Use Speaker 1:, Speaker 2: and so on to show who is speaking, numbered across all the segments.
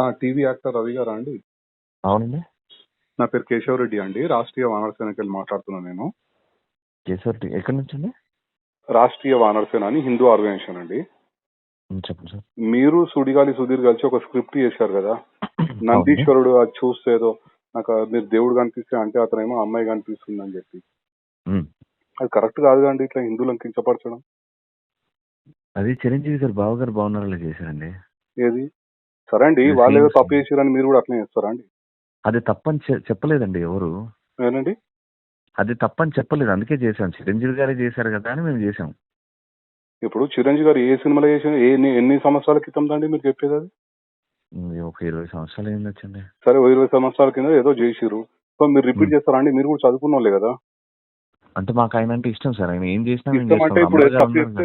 Speaker 1: TV actor Ravi గారా అండి?
Speaker 2: అవునండి.
Speaker 1: నా పేరు కేశవ్ రెడ్డి అండి. రాష్ట్రీయ వానర సేనకి వెళ్ళి మాట్లాడుతున్నాను నేను.
Speaker 2: కేశవ్ రెడ్డి ఎక్కడి నుంచి అండి?
Speaker 1: రాష్ట్రీయ వానర సేన అని హిందూ ఆర్గనైజేషన్ అండి.
Speaker 2: చెప్పండి సార్.
Speaker 1: మీరు సుడిగాలి సుధీర్ కలిసి ఒక స్క్రిప్ట్ చేశారు కదా? నందీశ్వరుడు అది చూస్తే ఏదో నాకు మీరు దేవుడు కనిపిస్తే అంటే అతనేమో అమ్మాయి కనిపిస్తుంది అని చెప్పి. అది కరెక్ట్ కాదు కండి ఇట్లా హిందువులను కించపరచడం
Speaker 2: అది చిరంజీవి గారు బావ గారు బాగున్నారా చేశారండి.
Speaker 1: ఏది? సరే అండి? వాళ్ళు ఏదో తప్పు చేసారని మీరు కూడా అట్లనే చేస్తారా అండి?
Speaker 2: అది తప్పని చె- చెప్పలేదండి ఎవరు.
Speaker 1: ఏనండి?
Speaker 2: అది తప్పని చెప్పలేదు. అందుకే చేశాం. చిరంజీవి గారే చేశారు కదా అని మేము చేసాం
Speaker 1: ఇప్పుడు చిరంజీవి గారు ఏ సినిమాలో చేసిన ఏ ఎన్ని- ఎన్ని సంవత్సరాల క్రితం దండి మీరు చెప్పేది అది?
Speaker 2: ఒక ఇరవై సంవత్సరాలు ఏంది వచ్చండి?
Speaker 1: సరే ఓ ఇరవై సంవత్సరాల కింద ఏదో చేసిరు సో మీరు రిపీట్. చేస్తారా అండి? మీరు కూడా చదువుకున్న వాళ్ళే కదా.
Speaker 2: అంటే మాకు ఆయన అంటే ఇష్టం సార్. ఆయన ఏం చేసినా మేము
Speaker 1: ఇష్టం అంటే ఇప్పుడు.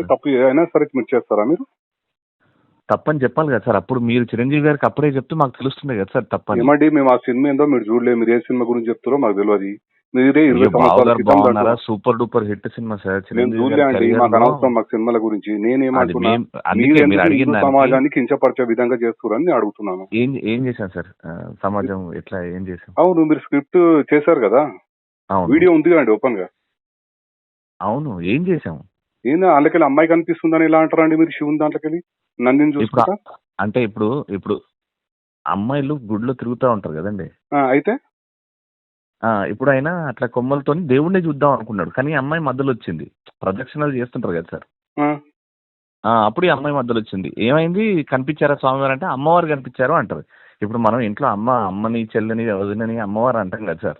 Speaker 1: తప్పు అయినా సరే మీరు చేస్తారా మీరు?
Speaker 2: తప్పని చెప్పాలి కదా సార్. అప్పుడు మీరు చిరంజీవి గారికి అప్పుడే చెప్తే మాకు తెలుస్తుంది కదా సార్ తప్పని.
Speaker 1: ఏమండి మేము ఆ సినిమా ఏందో మీరు చూడలేదు మీరు ఏ సినిమా గురించి చెప్తారో మాకు తెలియదు మీరే ఇరవై
Speaker 2: అయ్యో, బావ
Speaker 1: సంవత్సరాల
Speaker 2: గారు
Speaker 1: క్రితం
Speaker 2: బాగున్నారా?
Speaker 1: దాంట్లో-
Speaker 2: super duper hit cinema sir
Speaker 1: మేము
Speaker 2: చిరంజీవి
Speaker 1: చూడలే
Speaker 2: గారి
Speaker 1: అండి
Speaker 2: career
Speaker 1: మాకు
Speaker 2: లో.
Speaker 1: అనవసరం మాకు సినిమాల గురించి. నేనేమంటున్నా
Speaker 2: మేం అందుకే
Speaker 1: మీరు
Speaker 2: మీరు
Speaker 1: ఎందుకు
Speaker 2: అడిగిన
Speaker 1: హిందూ
Speaker 2: దానికి.
Speaker 1: సమాజాన్ని కించపరిచే విధంగా చేస్తున్నారని నేను అడుగుతున్నాను.
Speaker 2: ఏం ఏం చేశాం సార్? ఆ, సమాజం ఎట్లా ఏం చేశాం
Speaker 1: అవును మీరు స్క్రిప్ట్ చేశారు కదా?
Speaker 2: అవును.
Speaker 1: వీడియో ఉంది కదండి ఓపెన్గా
Speaker 2: అవును ఏం చేశాం?
Speaker 1: ఏందో అందుకెళ్ళి అమ్మాయి కనిపిస్తుందని ఎలా అంటారండి మీరు శివుని దాంట్లోకెళ్ళి? నందిని చూసుకుంటా?
Speaker 2: అంటే ఇప్పుడు ఇప్పుడు అమ్మాయిలు గుడిలో తిరుగుతూ ఉంటారు కదండి.
Speaker 1: అయితే?
Speaker 2: ఇప్పుడు ఆయన అట్లా కొమ్మలతో దేవుణ్ణి చూద్దాం అనుకున్నాడు. కానీ అమ్మాయి మధ్యలో వచ్చింది. ప్రదక్షిణలు చేస్తుంటారు కదా సార్. అప్పుడు ఈ అమ్మాయి మధ్యలో వచ్చింది. ఏమైంది? కనిపించారా స్వామివారు అంటే అమ్మవారు కనిపించారు అంటారు. ఇప్పుడు మనం ఇంట్లో అమ్మ అమ్మని చెల్లిని వదినని అమ్మవారు అంటాం కదా సార్.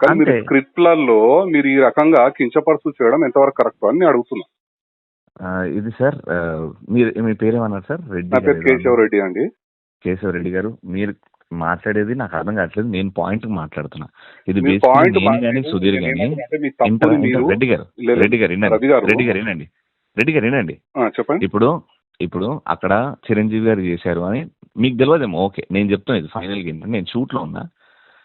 Speaker 1: కానీ మీరు. స్క్రిప్ట్లలో మీరు ఈ రకంగా కించపరుచు చేయడం ఎంతవరకు కరెక్ట్ అని నేను అడుగుతున్నా.
Speaker 2: ఇది సార్ మీరు మీ పేరేమన్నారు సార్? రెడ్డి
Speaker 1: నా పేరు
Speaker 2: గారు
Speaker 1: కేశవ రెడ్డి అండి.
Speaker 2: కేశవ రెడ్డి గారు మీరు మాట్లాడేది నాకు అర్థం కావట్లేదు నేను పాయింట్ మాట్లాడుతున్నా. ఇది
Speaker 1: మీ పాయింట్
Speaker 2: నేను కానీ సుధీర్ కానీ
Speaker 1: అంటే మీ
Speaker 2: ఇంటర్
Speaker 1: తప్పుని మీరు
Speaker 2: రెడ్డి గారు
Speaker 1: లేదు,
Speaker 2: రెడ్డి గారు వినండి
Speaker 1: గారు.
Speaker 2: రెడ్డి గారు వినండి రెడ్డి గారు వినండి.
Speaker 1: ఆ, చెప్పండి.
Speaker 2: ఇప్పుడు ఇప్పుడు అక్కడ చిరంజీవి గారు చేశారు అని మీకు తెలియదేమో ఓకే నేను చెప్తాను ఇది ఫైనల్ ఏంటంటే నేను షూట్లో ఉన్నా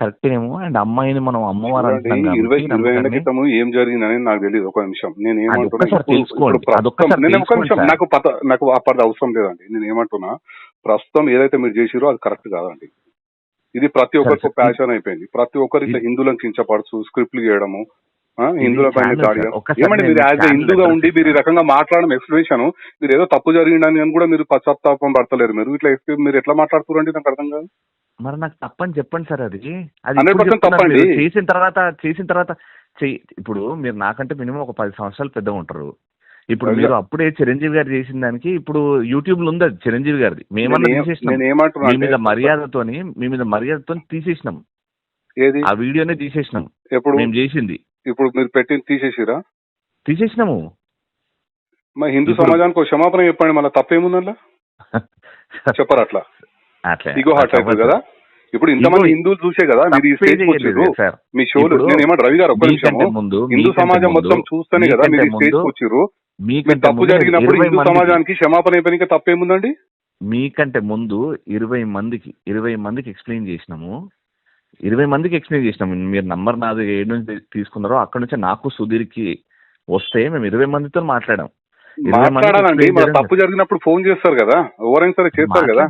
Speaker 2: కరెక్ట్ ఏమో అండ్ అమ్మాయిని మనం అమ్మవారు
Speaker 1: ఇరవై క్రితం ఏం జరిగిందని నాకు తెలియదు ఒక నిమిషం. నేను ఏమంటున్నా. నాకు పత నాకు అప్పటిది అవసరం లేదండి. నేను ఏమంటున్నా ప్రస్తుతం ఏదైతే మీరు చేసిరో అది కరెక్ట్ కాదండి. ఇది ప్రతి ఒక్కరికి ప్యాషన్ అయిపోయింది. ప్రతి ఒక్కరు ఇట్లా హిందువులను కించపరచు స్క్రిప్ట్లు చేయడము హిందువుల
Speaker 2: నేను
Speaker 1: మీరు యాజ్ హిందూగా ఉండి మీరు ఈ. రకంగా మాట్లాడడం ఎక్స్ప్లెనేషన్ మీరు ఏదో తప్పు జరిగిందని అని కూడా మీరు పశ్చాత్తాపం పడతలేరు. మీరు ఇట్లా మీరు ఎట్లా మాట్లాడుతున్నారండి నాకు అర్థం కాదు.
Speaker 2: మరి నాకు తప్పని చెప్పండి సార్ అది. అది
Speaker 1: 100%
Speaker 2: ఇప్పుడు చెప్తున్నాను
Speaker 1: తప్పండి.
Speaker 2: చేసిన తర్వాత చేసిన తర్వాత ఇప్పుడు మీరు నాకంటే మినిమం ఒక పది సంవత్సరాలు పెద్దగా ఉంటారు. ఇప్పుడు. మీరు అప్పుడే చిరంజీవి గారు చేసిన దానికి ఇప్పుడు యూట్యూబ్లో ఉంది అది చిరంజీవి గారిది. మేమన్నా మీ మీద మర్యాదతోని మీ మీద మర్యాదతో తీసేసినాం.
Speaker 1: ఏది?
Speaker 2: ఆ వీడియోనే తీసేసినాం.
Speaker 1: ఎప్పుడు?
Speaker 2: మేము చేసింది.
Speaker 1: ఇప్పుడు మీరు పెట్టింది తీసేసిరా?
Speaker 2: తీసేసినాము.
Speaker 1: మరి హిందూ సమాజానికి ఒక క్షమాపణ చెప్పండి మళ్ళీ తప్పేముందల్లా చెప్పరు అట్లా?
Speaker 2: అట్లా.
Speaker 1: ఇగో హార్ట్ అవుతుంది కదా? ఇప్పుడు ఇంతమంది హిందువులు చూసే కదా మీరు ఈ స్టేజ్
Speaker 2: సార్.
Speaker 1: మీ షోలు
Speaker 2: ఇప్పుడు
Speaker 1: నేను ఏమంటారు రవి గారు ఒక్క
Speaker 2: ముందు
Speaker 1: హిందూ సమాజం మొత్తం చూస్తేనే కదా మీరు ఈ స్టేజ్
Speaker 2: మీకంటే
Speaker 1: మీరు తప్పు జరిగినప్పుడు హిందూ సమాజానికి క్షమాపణ అయిపోయినాక తప్పేముందండి?
Speaker 2: మీకంటే ముందు ఇరవై మందికి ఇరవై మందికి ఎక్స్ప్లెయిన్ చేసినాము. ఇరవై మందికి ఎక్స్ప్లెయిన్ చేసినాము మీరు నంబర్ నాది ఏడు నుంచి తీసుకున్నారో అక్కడ నుంచి నాకు సుధీర్కి వస్తే మేము ఇరవై మందితో మాట్లాడాం.
Speaker 1: మాట్లాడాలండి. మన తప్పు జరిగినప్పుడు ఫోన్ చేస్తారు కదా. ఎవరైనా సరే చేస్తారు కదా.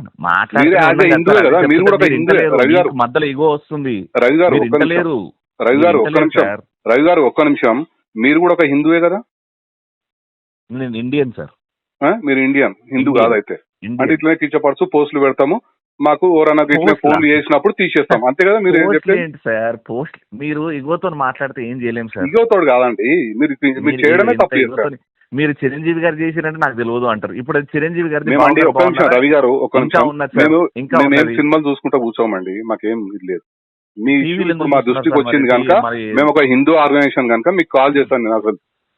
Speaker 1: హిందువే కదా, మీరు కూడా హిందువే. రవి గారు.
Speaker 2: మధ్యలో ఇగో వస్తుంది.
Speaker 1: రవి గారు రవి గారు
Speaker 2: మీరు
Speaker 1: ఒక్క నిమిషం. రవి గారు ఒక్క నిమిషం. మీరు కూడా ఒక హిందువే కదా?
Speaker 2: నేను ఇండియన్ సార్?
Speaker 1: మీరు ఇండియన్. హిందూ. కాదైతే. అంటే ఇట్లనే కించపడుతూ పోస్టులు పెడతాము. మాకు ఎవరన్నా ఇట్లా? ఫోన్లు చేసినప్పుడు తీసేస్తాం. అంతే కదా మీరు
Speaker 2: ఏంటి సార్? పోస్ట్ మీరు ఇగోతో మాట్లాడితే ఏం చేయలేం సార్.
Speaker 1: ఇగోతోడు కాదండి. మీరు మీరు చేయడమే తప్పు చేస్తారు.
Speaker 2: మీరు చిరంజీవి గారు చేసిరంటే నాకు తెలియదు అంటారు. ఇప్పుడు చిరంజీవి గారి
Speaker 1: అండి ఒక్క నిమిషం రవి గారు
Speaker 2: ఇంకా
Speaker 1: నిమిషం. మేము
Speaker 2: ఇంకా
Speaker 1: మేమేం. సినిమాలు చూసుకుంటా కూర్చోమండి. మాకేం ఇది లేదు. మీ దృష్టికి వచ్చింది? కనుక మేము ఒక హిందూ ఆర్గనైజేషన్ కనుక మీకు కాల్ చేశాను నేను అసలు.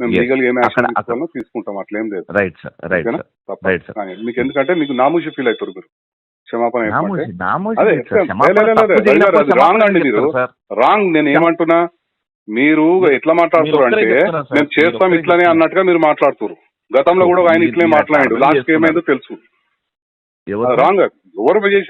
Speaker 1: మేము. లీగల్ ఏం తీసుకుంటాం అట్లేం లేదు
Speaker 2: రైట్ సార్ రైట్
Speaker 1: ఓకేనా?
Speaker 2: సార్
Speaker 1: తప్ప
Speaker 2: రైట్ సార్
Speaker 1: కానీ మీకు ఎందుకంటే మీకు నామూషి ఫీల్ అవుతారు మీరు క్షమాపణ
Speaker 2: లేదు.
Speaker 1: లేదు, లేదు, లేదు, లేదు, wrong అండి మీరు. రాంగ్ నేను ఏమంటున్నా మీరు ఎట్లా
Speaker 2: ఒక్కరే
Speaker 1: అంటే. మేము చేస్తాం ఇట్లానే. అన్నట్టుగా మీరు మాట్లాడుతున్నారు గతంలో కూడా ఆయన ఇట్లే మాట్లాడాడు లాస్ట్. ఏమైందో తెలుసు
Speaker 2: ఎవరు
Speaker 1: రాంగ్ ఎవరు చేసి